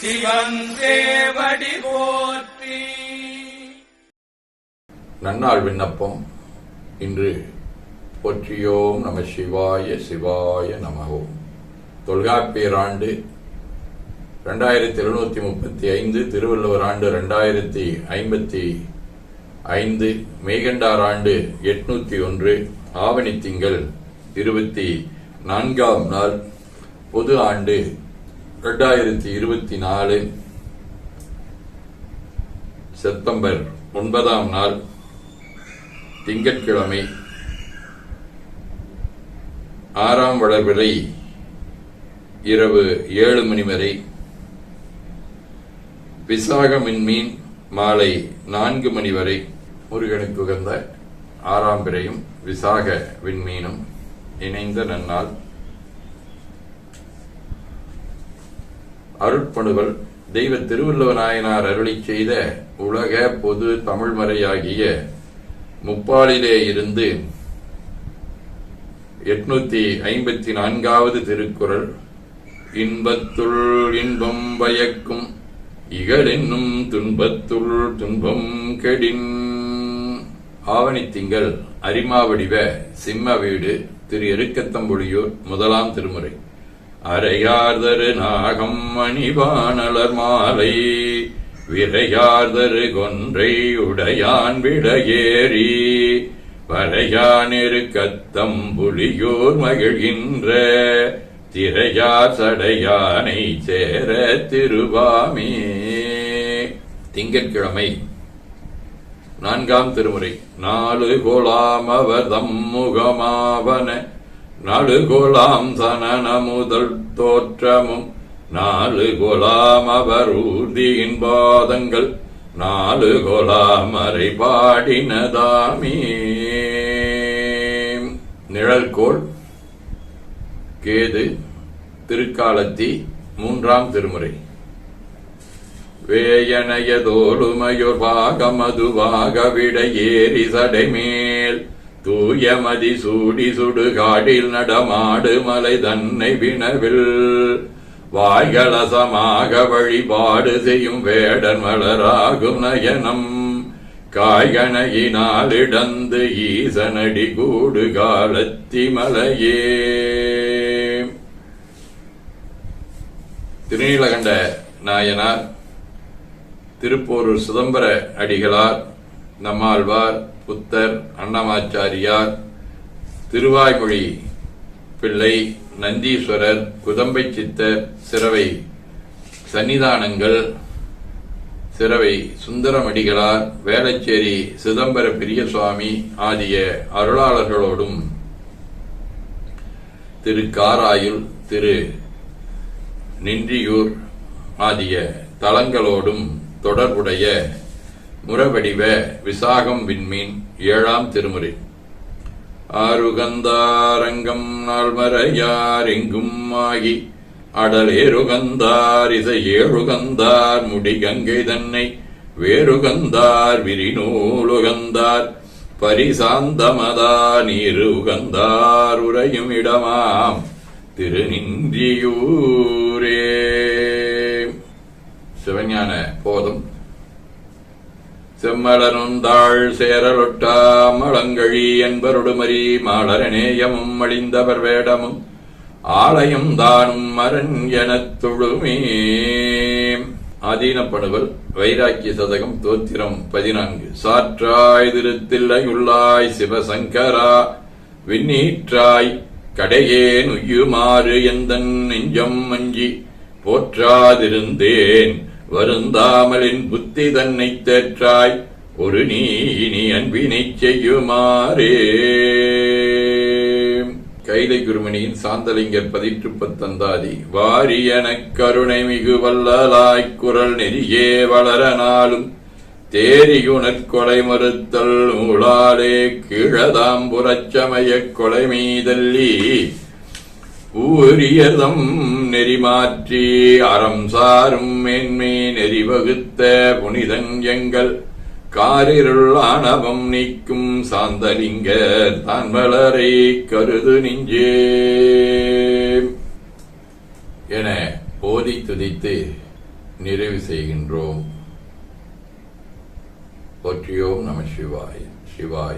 சிவன் போற்றி. நன்னாள் விண்ணப்பம். இன்று போற்றியோம் நம சிவாய சிவாய நமகோம் தொல்காப்பியர் ஆண்டு ரெண்டாயிரத்தி எழுநூத்தி முப்பத்தி ஐந்து திருவள்ளுவர் ஆண்டு ரெண்டாயிரத்தி ஐம்பத்தி ஐந்து மெய்கண்டார் ஆண்டு எட்நூத்தி ஒன்று ஆவணி திங்கள் இருபத்தி நான்காம் நாள் பொது ஆண்டு ரெண்டாயிரத்தி இருபத்தி நாலு செப்டம்பர் ஒன்பதாம் நாள் திங்கட்கிழமை ஆறாம் வளர்விலை இரவு ஏழு மணி வரை விசாக மின்மீன் மாலை நான்கு மணி வரை முருகனுக்கு உகந்த ஆறாம் பிறையும் விசாக விண்மீனும் இணைந்த நன்னாள். அருட்பணுகள் தெய்வ திருவள்ளுவநாயனார் அருளி செய்த உலக பொது தமிழ்மறையாகிய முப்பாலிலே இருந்து எட்நூத்தி ஐம்பத்தி நான்காவது திருக்குறள் இன்பத்துள் இன்பம் பயக்கும் இகழென்னும் துன்பத்துள் துன்பம் கெடின் ஆவணித்திங்கள் அரிமாவடிவ சிம்ம வீடு திரு எருக்கத்தம்புலியூர் முதலாம் திருமுறை. அரையார்தரு நாகம் மணிவானலர் மாலை விரையார்தரு கொன்றை உடையான் விடையேறி வரையானிரு கத்தம்புலியோர் மகிழ்கின்ற திரையார் சடையானை சேர திருவாமே. திங்கட்கிழமை நான்காம் திருமுறை நாலு கோலாமவர் அவர் தம்முகமாவன நடுகுலாம் சனன முதல் தோற்றமும் நாலு கொலாம் அவர் ஊர்தியின் பாதங்கள் நாலு கொலாம் அறை பாடினதாமே. நிழல்கோள் கேது திருக்காலத்தி மூன்றாம் திருமுறை. வேயனையதோளுமையொர் பாகமதுவாக விட ஏறி சடைமேல் தூயமதி சூடி சுடுகாடில் நடமாடு மலை தன்னை வினவில். வாய்களசமாக வழிபாடு செய்யும் வேடன் மலராகும் நயனம். காய்கணையினால் இடந்து ஈசனடி கூடு காலத்தி மலையே. திருநீலகண்ட நாயனார் திருப்போரூர் சிதம்பர அடிகளார் நம்மாழ்வார் புத்தர் அன்னமாச்சாரியார் திருவாய்மொழி பிள்ளை நந்தீஸ்வரர் குதம்பை சித்தர் சிறவை சன்னிதானங்கள் சிறவை சுந்தரமடிகளார் வேளச்சேரி சிதம்பர பெரியசுவாமி ஆகிய அருளாளர்களோடும் திரு காராயுள் திரு நின்றியூர் ஆகிய தலங்களோடும் தொடர்புடைய முறவடிவ விசாகம் விண்மீன் ஏழாம் திருமுறை. ஆருகந்தாரங்கம் நாள்மறையார் எங்கும் ஆகி அடலேருகந்தார் இசை ஏழுகந்தார் முடிகங்கை தன்னை வேறுகந்தார் விரிநூலுகந்தார் பரிசாந்தமதா நீரு உகந்தார் உரையும் இடமாம் திருநின்றியூரே. சிவஞான போதும். செம்மலனுந்தாள் சேரலொட்டா மளங்கழி என்பருடுமரி மாளரநேயமும் அழிந்தவர் வேடமும் ஆலயம் தானும் மரன் எனத் தொழுமே. ஆதீனப்படுவல் வைராக்கிய சதகம் தோத்திரம் பதினான்கு. சாற்றாய் திருத்தில்லையுள்ளாய் சிவசங்கரா விண்ணீற்றாய் கடையேன் உய்யுமாறு எந்தன் நெஞ்சம் மஞ்சி போற்றாதிருந்தேன். வருந்தாமலின் புத்தி தன்னை தேற்றாய் ஒரு நீ இனி அன்பினை செய்யுமாறே. கைலை குருமணியின் சாந்தலிங்கர் பதிற்று பத்தந்தாதி வாரியன கருணை மிகு வல்லலாய்க் குரல் நெறியே வளர நாளும் கொலை மறுத்தல் நூலாலே கீழதாம் புறச்சமயக் கொலை மீதல்லி ஊரியதம் நெறிமாற்றி அறம் சாரும் மேன்மை நெறி வகுத்த புனிதன் எங்கள். காரிருள் ஆணவம் நீக்கும் சாந்தலிங்க தான் வளரை கருது நெஞ்சே. என போதி துதித்து நிறைவு செய்கின்றோம். போற்றியோம் நம சிவாய சிவாய